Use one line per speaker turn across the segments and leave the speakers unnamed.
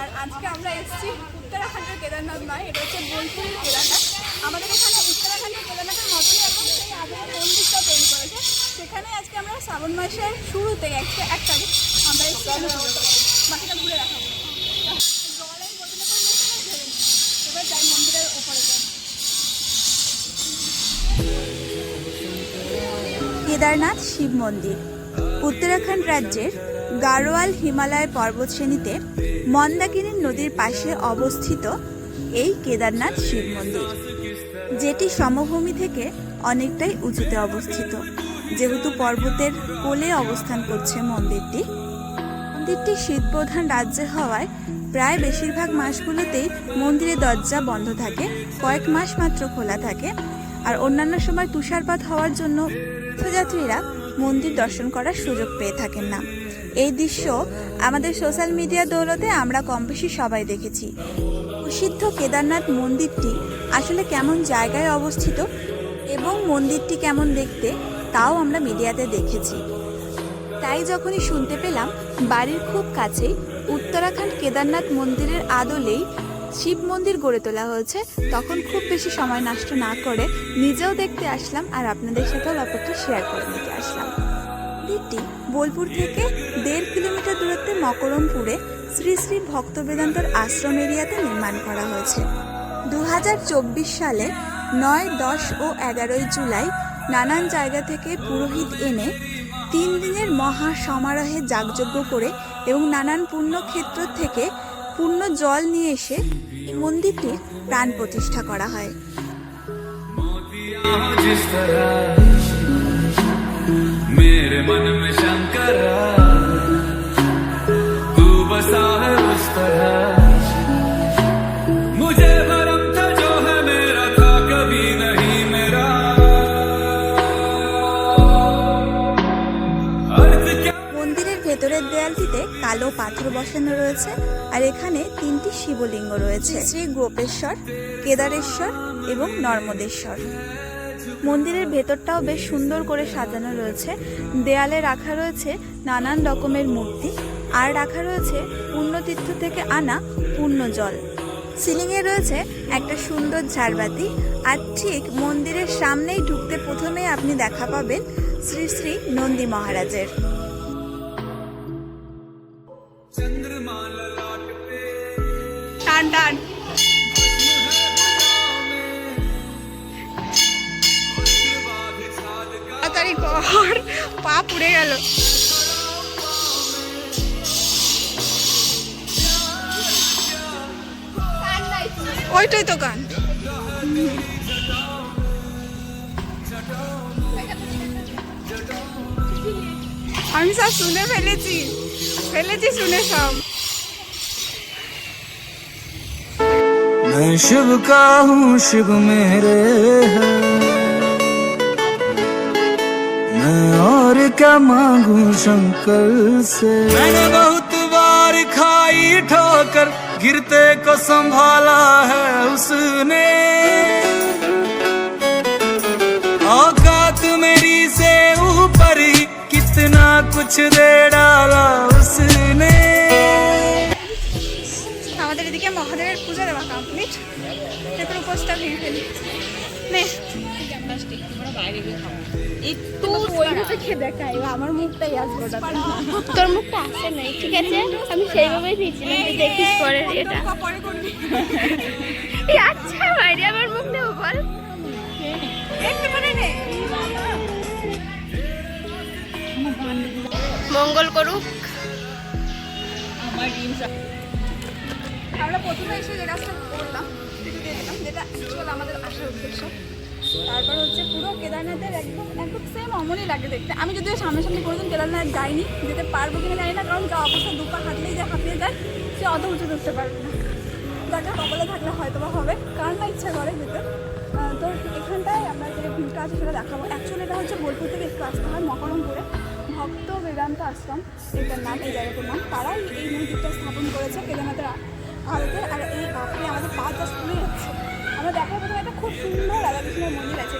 আর আজকে আমরা এসেছি উত্তরাখণ্ডের কেদারনাথ নয়, এটা হচ্ছে বোলপুরের কেদারনাথ। আমাদের এখানে উত্তরাখণ্ডের কেদারনাথের মতনই এখন সেই আগে মন্দিরটা তৈরি করেছে। সেখানে আজকে আমরা শ্রাবণ মাসের শুরুতে একশো এক তারিখ আমরা এসেছি বাকিটা ঘুরে যাই মন্দিরের
কেদারনাথ শিব মন্দির। উত্তরাখণ্ড রাজ্যের গাড়োয়াল হিমালয় পর্বতশ্রেণীতে মন্দাকিনী নদীর পাশে অবস্থিত এই কেদারনাথ শিব মন্দির, যেটি সমভূমি থেকে অনেকটাই উঁচুতে অবস্থিত। যেহেতু পর্বতের কোলে অবস্থান করছে মন্দিরটি মন্দিরটি শীতপ্রধান রাজ্য হওয়ায় প্রায় বেশিরভাগ মাসগুলোতেই মন্দিরের দরজা বন্ধ থাকে, কয়েক মাস মাত্র খোলা থাকে। আর অন্যান্য সময় তুষারপাত হওয়ার জন্য তীর্থযাত্রীরা মন্দির দর্শন করার সুযোগ পেয়ে থাকেন না। এই দৃশ্য আমাদের সোশ্যাল মিডিয়া দৌলতে আমরা কম বেশি সবাই দেখেছি। প্রসিদ্ধ কেদারনাথ মন্দিরটি আসলে কেমন জায়গায় অবস্থিত এবং মন্দিরটি কেমন দেখতে, তাও আমরা মিডিয়াতে দেখেছি। তাই যখনই শুনতে পেলাম, বাড়ির খুব কাছেই উত্তরাখণ্ড কেদারনাথ মন্দিরের আদলেই শিব মন্দির গড়ে তোলা হয়েছে, তখন খুব বেশি সময় নষ্ট না করে নিজেও দেখতে আসলাম আর আপনাদের সাথেও ব্যাপারটা শেয়ার করে নিতে আসলাম। মন্দিরটি বোলপুর থেকে দেড় কিলোমিটার দূরত্বে মকরমপুরে শ্রী শ্রী ভক্ত বেদান্তর আশ্রম এরিয়াতে নির্মাণ করা হয়েছে দু সালে নয় দশ ও এগারোই জুলাই নানান জায়গা থেকে পুরোহিত এনে তিন দিনের মহা সমারোহে যাগযজ্ঞ করে এবং নানান পুণ্যক্ষেত্র থেকে পূর্ণ জল নিয়ে এসে এই মন্দিরটির প্রাণ প্রতিষ্ঠা করা হয়
जिस तरह मेरे मन में शंकर तू बसा है उस तरह मुझे भरम था जो है मेरा था कभी नहीं मेरा अर्थ क्या
মন্দিরের ভেতরের দেয়ালটিতে কালো পাথর বসানো রয়েছে আর এখানে তিনটি শিবলিঙ্গ রয়েছে শ্রী গোপেশ্বর কেদারেশ্বর এবং নর্মদেশ্বর মন্দিরের ভেতরটাও বেশ সুন্দর করে সাজানো রয়েছে। দেয়ালে রাখা রয়েছে নানান রকমের মূর্তি আর রাখা রয়েছে পূর্ণতীর্থ থেকে আনা পূর্ণ জল সিলিংয়ে রয়েছে একটা সুন্দর ঝাড়বাতি আর ঠিক মন্দিরের সামনেই ঢুকতে প্রথমে আপনি দেখা পাবেন শ্রী শ্রী নন্দী মহারাজের।
টান টান। তাড়াতাড়ি কর পা পুড়ে গেল ওইটাই তো গান আমি সব শুনে ফেলেছি ফেলেছি শুনে সব
मैं शिव का हूँ शिव मेरे है मैं और क्या मांगू शंकर से मैंने बहुत बार खाई ठोकर गिरते को संभाला है उसने औकात मेरी से ऊपर ही कितना कुछ दे डाला उसने
আমাদের এদিকে মহাদেবের পূজা দেওয়া কমপ্লিট এরপর উপোসটা ভেঙে ফেলি নে একটু ওইভাবে খেয়ে দেখাই আমার মুখটাই আসবে
তোর মুখটা আসে নাই ঠিক আছে? আমি সেইভাবেই দিয়েছিলাম তুই দেখিস পরে এটা
পরে করবি।
এই আচ্ছা বাইরে আমার মুখ নেব বল।
করে
মঙ্গল করুক।
আমরা প্রথমে এসে যে কাজটা করলাম যেটা আমাদের আসার উদ্দেশ্য। তারপর হচ্ছে পুরো কেদারনাথের একদম একদম সেম অমনই লাগে দেখতে। আমি যদিও সামনাসামনি কোনোদিন কেদারনাথ যাইনি, যেতে পারব কিনা জানি না, কারণ যা অবস্থা দুপা হাঁটলেই যে হাঁপিয়ে যায়, সে অত উঁচু উঠতে পারবে না। দেখা কপালে থাকলে হয়তো বা হবে, কার না ইচ্ছা করে যেতে। তো এখানটায় আমরা যে ভিউটা আছে সেটা দেখাবো। অ্যাকচুয়ালি এটা হচ্ছে বোলপুর থেকে একটু আসতে হয়, মকরমপুরে। ভক্ত বেদান্ত আশ্রম, এটার নাম, এই জায়গাটার নাম। তারাই এই মন্দিরটা স্থাপন করেছে কেদারনাথের ভারতে আর এই আমাদের পা চাষ খুলে খুব সুন্দর রাধাকৃষ্ণের মন্দির আছে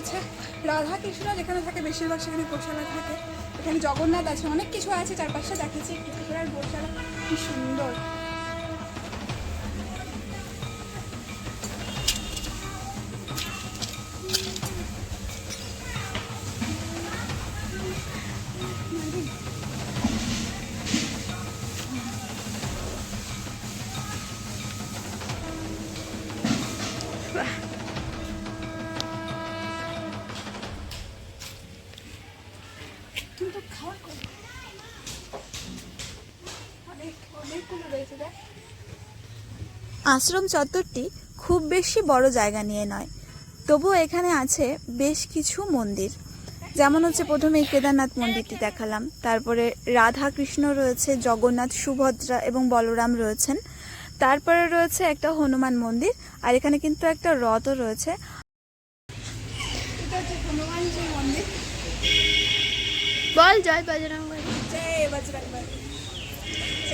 আছে। রাধা কৃষ্ণ যেখানে থাকে, বেশিরভাগ সেখানে গোশালা থাকে। এখানে জগন্নাথ আছে, অনেক কিছু আছে, চারপাশে দেখেছি ত্রিপুরার গোশালা কি সুন্দর। কিন্তু খাওয়ার কম অনেক অনেকগুলো রয়েছে দেখ
আশ্রম চত্বরটি খুব বেশি বড় জায়গা নিয়ে নয়। তবুও এখানে আছে বেশ কিছু মন্দির। যেমন হচ্ছে প্রথমে কেদারনাথ মন্দিরটি দেখালাম তারপরে রাধা কৃষ্ণ রয়েছে জগন্নাথ সুভদ্রা এবং বলরাম রয়েছেন। তারপরে রয়েছে একটা হনুমান মন্দির আর এখানে কিন্তু একটা রথও রয়েছে।
বল জয় বজরং।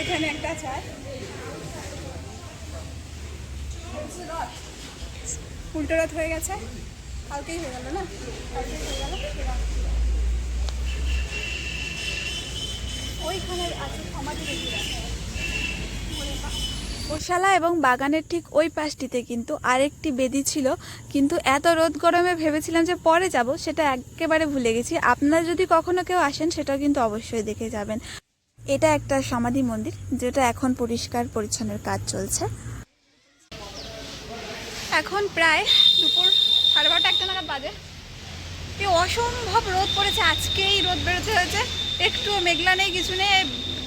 এখানে একটা আছে আর। হচ্ছে উল্টো রথ হয়ে গেছে। কালকেই হয়ে গেল না? ওইখানে আছে
গোশালা এবং বাগানের ঠিক ওই পাশটিতে কিন্তু আরেকটি বেদি ছিল। কিন্তু এত রোদ গরমে ভেবেছিলাম যে পরে যাব, সেটা একেবারে ভুলে গেছি। আপনারা যদি কখনো কেউ আসেন, সেটা কিন্তু অবশ্যই দেখে যাবেন। এটা একটা সমাধি মন্দির, যেটা এখন পরিষ্কার পরিচ্ছন্নের কাজ চলছে।
এখন প্রায় দুপুর সাড়ে বারোটা, একটা নাগাদ বাজে। কি অসম্ভব রোদ পড়েছে, আজকেই রোদ বেরোতে হয়েছে। একটুও মেঘলা নেই, কিছু নেই,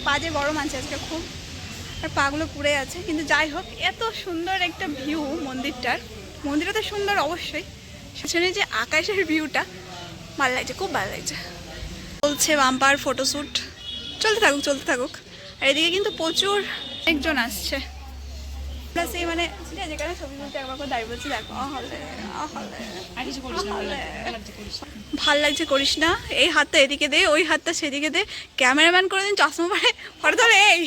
বাজে গরম আছে আজকে খুব। আর পাগুলো পুড়ে আছে, কিন্তু যাই হোক, এত সুন্দর একটা ভিউ মন্দিরটার। মন্দিরটা তো সুন্দর অবশ্যই। সেখানে যে আকাশের ভিউটা ভালো লাগছে, খুব ভালো লাগছে। চলছে বাম্পার ফটোশ্যুট চলতে থাকুক চলতে থাকুক। আর এদিকে কিন্তু প্রচুর একজন আসছে। আমরা সেই মানে যেখানে ছবি তুলতে একবার করে দাঁড়িয়ে বলছি দেখো আহলে। ভালো লাগছে করিস না এই হাতটা এদিকে দে ওই হাতটা সেদিকে দে। ক্যামেরাম্যান করে দিন চশমা পরে ফটো তোলে এই।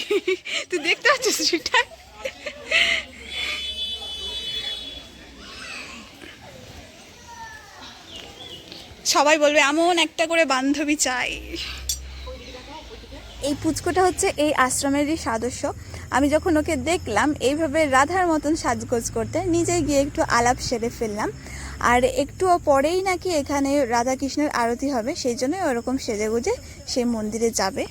তুই দেখতে পাচ্ছিস সেটা? সবাই বলবে এমন একটা করে বান্ধবী চাই।
এই পুচকোটা হচ্ছে এই আশ্রমেরই সদস্য। আমি যখন ওকে দেখলাম, এইভাবে রাধার মতন সাজগোজ করতে নিজেই গিয়ে একটু আলাপ সেরে ফেললাম। আর একটু পরেই নাকি এখানে রাধা কৃষ্ণের আরতি হবে, সেই জন্যই ওরকম সেজে গুজে সেই মন্দিরে যাবে।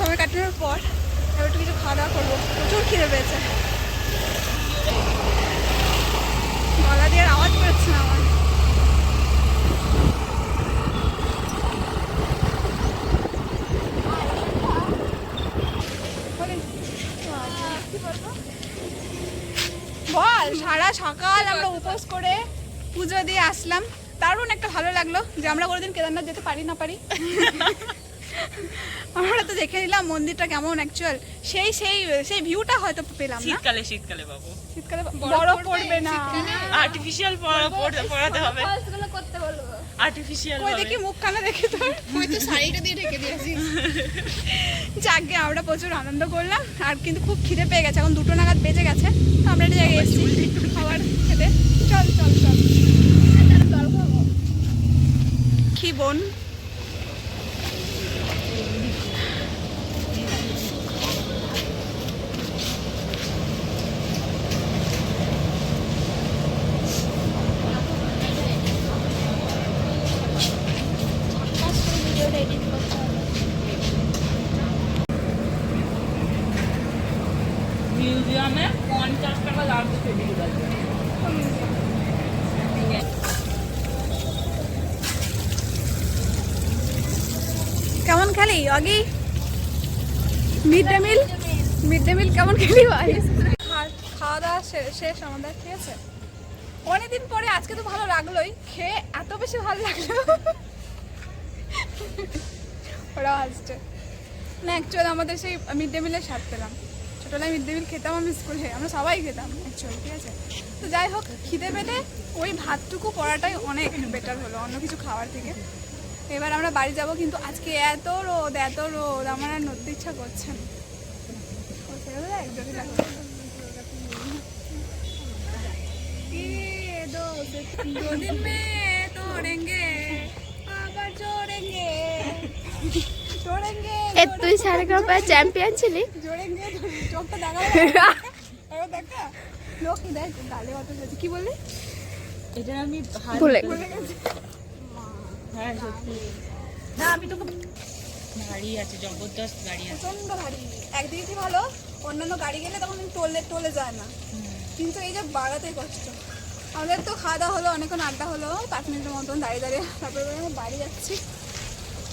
সময় কাটানোর পর এবার একটু কিছু খাওয়া দাওয়া করব। প্রচুর খিদে পেয়েছে। গলা দিয়ে আওয়াজ বেরোচ্ছে না আমার। বল, সারা সকাল আমরা উপোস করে পুজো দিয়ে আসলাম। দারুণ একটা ভালো লাগল যে আমরা কোনোদিন কেদারনাথ যেতে পারি না পারি। আমরা তো দেখে নিলাম মন্দিরটা কেমন অ্যাকচুয়াল সেই সেই সেই ভিউটা হয়তো পেলাম না।
শীতকালে শীতকালে বাবু
শীতকালে বরফ পড়বে না।
আর্টিফিশিয়াল পড়াতে হবে।
করতে বলব।
আর্টিফিশিয়াল
ওই দেখি মুখ দেখে তো। ওই তো শাড়িটা দিয়ে ঢেকে দিয়েছি। যাকে আমরা প্রচুর আনন্দ করলাম। আর কিন্তু খুব খিদে পেয়ে গেছে। এখন দুটো নাগাদ বেজে গেছে। তো আমরা একটা জায়গায় এসেছি। খাবার খেতে। চল চল চল। কি বোন
ভিডিওটা এডিট করতে হবে
মিউজিয়ামে পঞ্চাশ টাকা লাগবে ছবি তুলতে
অগি mid day meal? Mid day meal কেমন খেলি ভাই? খাওয়া দাওয়া শেষ আমাদের, ঠিক আছে? অনেকদিন পরে আজকে তো ভালো লাগলোই, খেয়ে এত বেশি ভালো লাগল। ওরা আসছে। না অ্যাকচুয়ালি আমাদের সেই মিড ডে মিলের স্বাদ পেলাম। ছোটোবেলায় মিড ডে মিল খেতাম আমি স্কুলে, আমরা সবাই খেতাম অ্যাকচুয়ালি ঠিক আছে? তো যাই হোক, খিদে পেটে ওই ভাতটুকু পড়াটাই অনেক বেটার হলো, অন্য কিছু খাওয়ার থেকে। এবার আমরা বাড়ি যাব কিন্তু আজকে এত রোদ এত রোদ আমার আর নড়তে ইচ্ছা করছে না। একজনই
লাগছে তুই সাড়ে গ্রামের চ্যাম্পিয়ন ছিলি?
কি বললি?
এটা আমি
ভুলে
গেছি
হ্যাঁ সত্যি। না আমি তোকে গাড়ি আছে জবরদস্ত গাড়ি আছে।
প্রচণ্ড ভারী। একদিকে কি ভালো অন্যান্য গাড়ি গেলে তখন টোলে টোলে যায় না। কিন্তু এই যে বাড়াতে কষ্ট। আমাদের তো খাওয়া দাওয়া হলো অনেকক্ষণ আড্ডা হলো পাঁচ মিনিটের মতন দাঁড়িয়ে দাঁড়িয়ে তারপরে বাড়ি যাচ্ছি।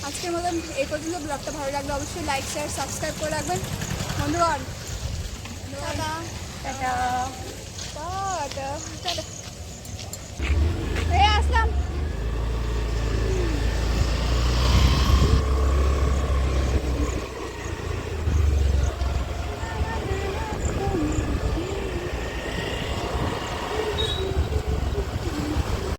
আজকের মতন এই পর্যন্ত ব্লগটা ভালো লাগলে অবশ্যই লাইক শেয়ার সাবস্ক্রাইব করে রাখবেন। বন্ধুগণ টাটা। টাটা। টাটা। আসলাম।